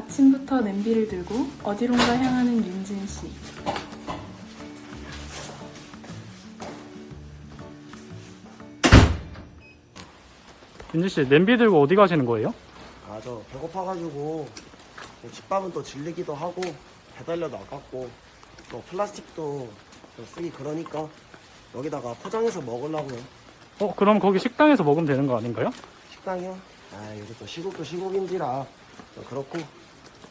아침부터 냄비를 들고 어디론가 향하는 윤진 씨. 윤지 씨 냄비 들고 어디 가시는 거예요? 아 저 배고파가지고 집밥은 또 질리기도 하고 배달료도 아깝고 또 플라스틱도 좀 쓰기 그러니까 여기다가 포장해서 먹으려고요 어 그럼 거기 식당에서 먹으면 되는 거 아닌가요? 식당이요? 아 여기 또 시국도 시국인지라 좀 그렇고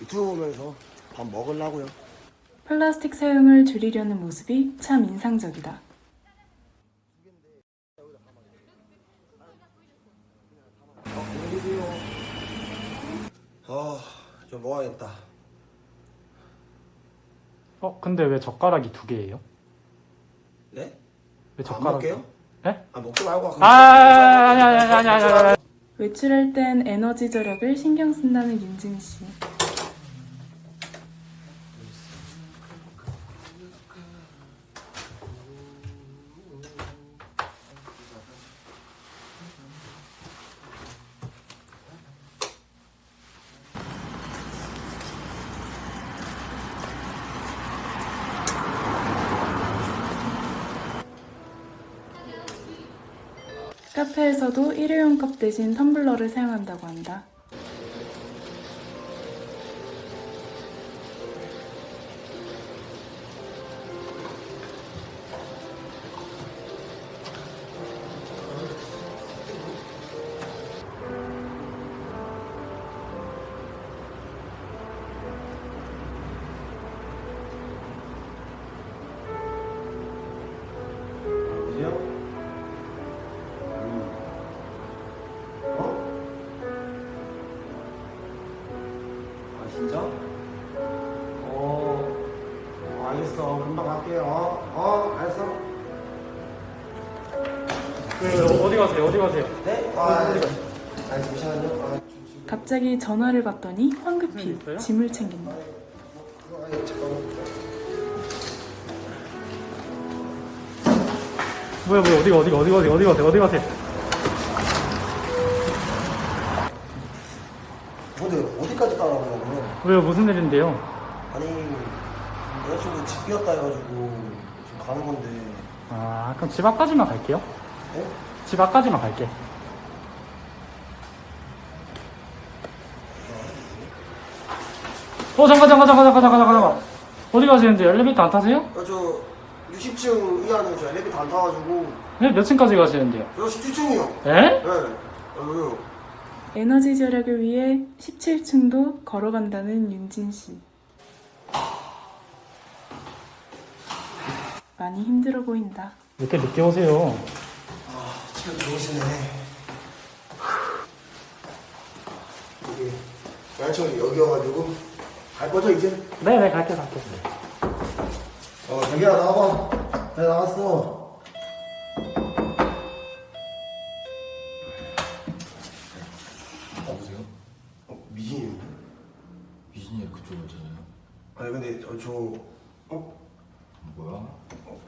유튜브 보면서 밥 먹으려고요 플라스틱 사용을 줄이려는 모습이 참 인상적이다. 아 좀 먹어야겠다 어 근데 왜 젓가락이 두 개예요? 네? 왜 안 젓가락? 먹게요? 네? 아 먹지 말고 아 아니 아니 아니 아니 아니. 외출할 땐 에너지 절약을 신경 쓴다는 윤진 씨. 카페에서도 일회용 컵 대신 텀블러를 사용한다고 한다. 진짜? 어, 어 알겠어 금방 갈게요 어, 어 알았어 왜, 왜 어디 가세요? 어디 가세요? 네? 아, 아, 아 잠시만요 아, 갑자기 전화를 받더니 황급히 있어요? 짐을 챙긴다. 아, 잠깐만 뭐야 뭐야 어디 어디 어디 어디 어디 가세요? 어디 가세요? 근데 어디까지 따라오냐고요? 왜요 무슨 일인데요? 아니 여자친구 집 비었다 해가지고 지금 가는 건데 아 그럼 집 앞까지만 갈게요. 네? 집 앞까지만 갈게. 어 잠깐 잠깐 잠깐 잠깐 잠깐 잠깐 어디 가시는데 엘리베이터 안 타세요? 어, 저 60층 이하는 저 엘리베이터 안 타가지고 네? 몇 층까지 가시는데요? 저 17층이요 에? 네 어, 왜요? 에너지 절약을 위해 17층도 걸어간다는 윤진 씨. 많이 힘들어 보인다. 왜 이렇게 늦게 오세요? 참 좋으시네 여기 여자친구 여기여가지고 갈 거죠 이제? 네네 갈게 갈게. 어 자기야 나와봐 잘 나왔어 미진이 그쪽을 찾아요? 아니 근데 저, 저 어? 뭐야? 어,